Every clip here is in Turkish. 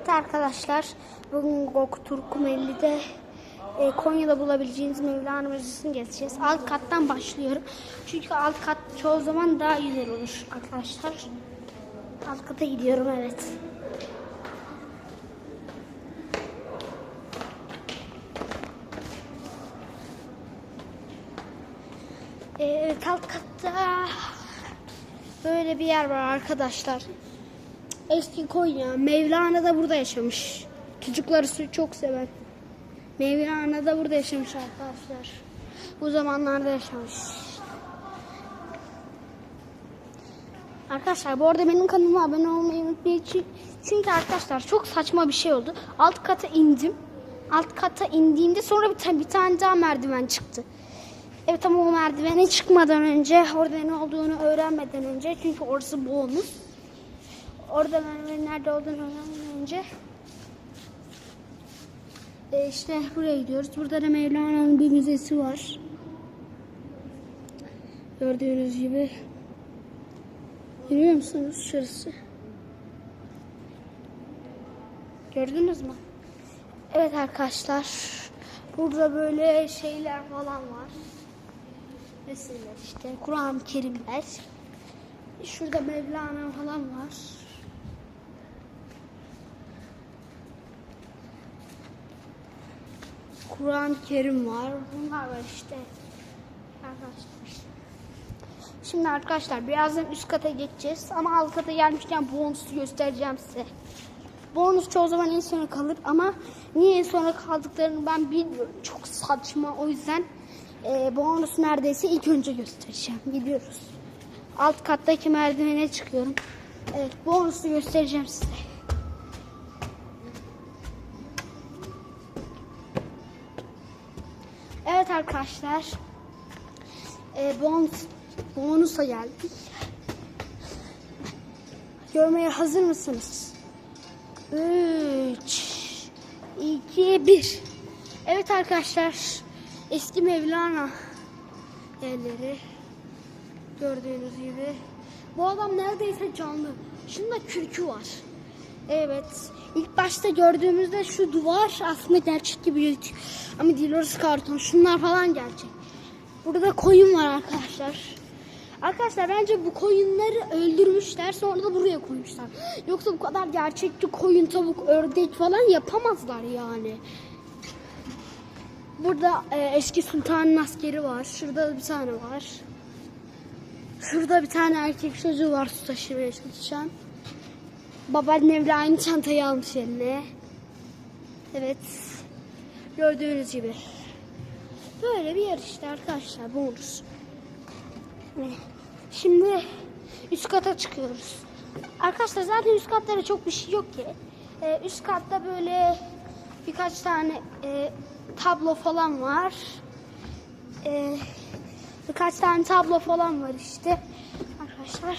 Evet arkadaşlar, bugün Gökturk Kumeli'de e, Konya'da bulabileceğiniz Mevlana Müzesi'ni gezeceğiz. Alt kattan başlıyorum. Çünkü alt kat çoğu zaman daha güzel olur arkadaşlar. Alt kata gidiyorum evet. E, Evet alt katta böyle bir yer var arkadaşlar. Eski Konya. Mevlana da burada yaşamış. Çocukları çok seven. Mevlana da burada yaşamış arkadaşlar. Bu zamanlarda yaşamış. Arkadaşlar bu arada benim kanalıma abone olmayı unutmayın. Çü- Çünkü arkadaşlar çok saçma bir şey oldu. Alt kata indim. Alt kata indiğimde sonra bir, ta- bir tane daha merdiven çıktı. Evet ama o merdivene çıkmadan önce orada ne olduğunu öğrenmeden önce çünkü orası bonus. Orada merdivenin nerede olduğunu öğrenmeden önce e, işte buraya gidiyoruz. Burada da Mevlana'nın bir müzesi var. Gördüğünüz gibi. Görüyor musunuz şurası? Gördünüz mü? Evet arkadaşlar. Burada böyle şeyler falan var. Resimler işte. Kur'an-ı Kerimler. Şurada Mevlana falan var. Kur'an-ı Kerim var. Bunlar var işte. Arkadaşlar. Şimdi arkadaşlar birazdan üst kata geçeceğiz. Ama alt kata gelmişken bonusu göstereceğim size. Bonus çoğu zaman en sona kalır ama niye en sona kaldıklarını ben bilmiyorum. Çok saçma o yüzden e, bonus neredeyse ilk önce göstereceğim. Gidiyoruz. Alt kattaki merdivene çıkıyorum. Evet bonusu göstereceğim size. Evet arkadaşlar. E, bonus, bonusa geldik. Görmeye hazır mısınız? 3 2 1 Evet arkadaşlar. Eski Mevlana yerleri. Gördüğünüz gibi. Bu adam neredeyse canlı. Şunda kürkü var. Evet. İlk başta gördüğümüzde şu duvar aslında gerçek gibi gözüküyor. Ama değil karton. Şunlar falan gerçek. Burada koyun var arkadaşlar. Arkadaşlar bence bu koyunları öldürmüşler sonra da buraya koymuşlar. Yoksa bu kadar gerçekçi koyun, tavuk, ördek falan yapamazlar yani. Burada e, eski sultanın askeri var. Şurada bir tane var. Şurada bir tane erkek çocuğu var su taşımaya çalışan. Babaannemle aynı çantayı almış eline. Evet. Gördüğünüz gibi. Böyle bir yer işte arkadaşlar. Bonus. Şimdi üst kata çıkıyoruz. Arkadaşlar zaten üst katlara çok bir şey yok ki. Ee, üst katta böyle birkaç tane e, tablo falan var. Ee, birkaç tane tablo falan var işte. Arkadaşlar.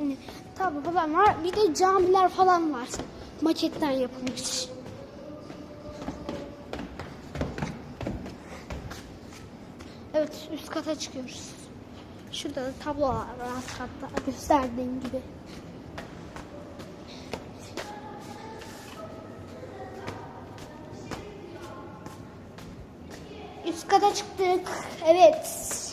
Yani, tablo falan var. Bir de camiler falan var. Maketten yapılmış. Evet üst kata çıkıyoruz. Şurada da tablo var alt katta gösterdiğim gibi. Üst kata çıktık. Evet.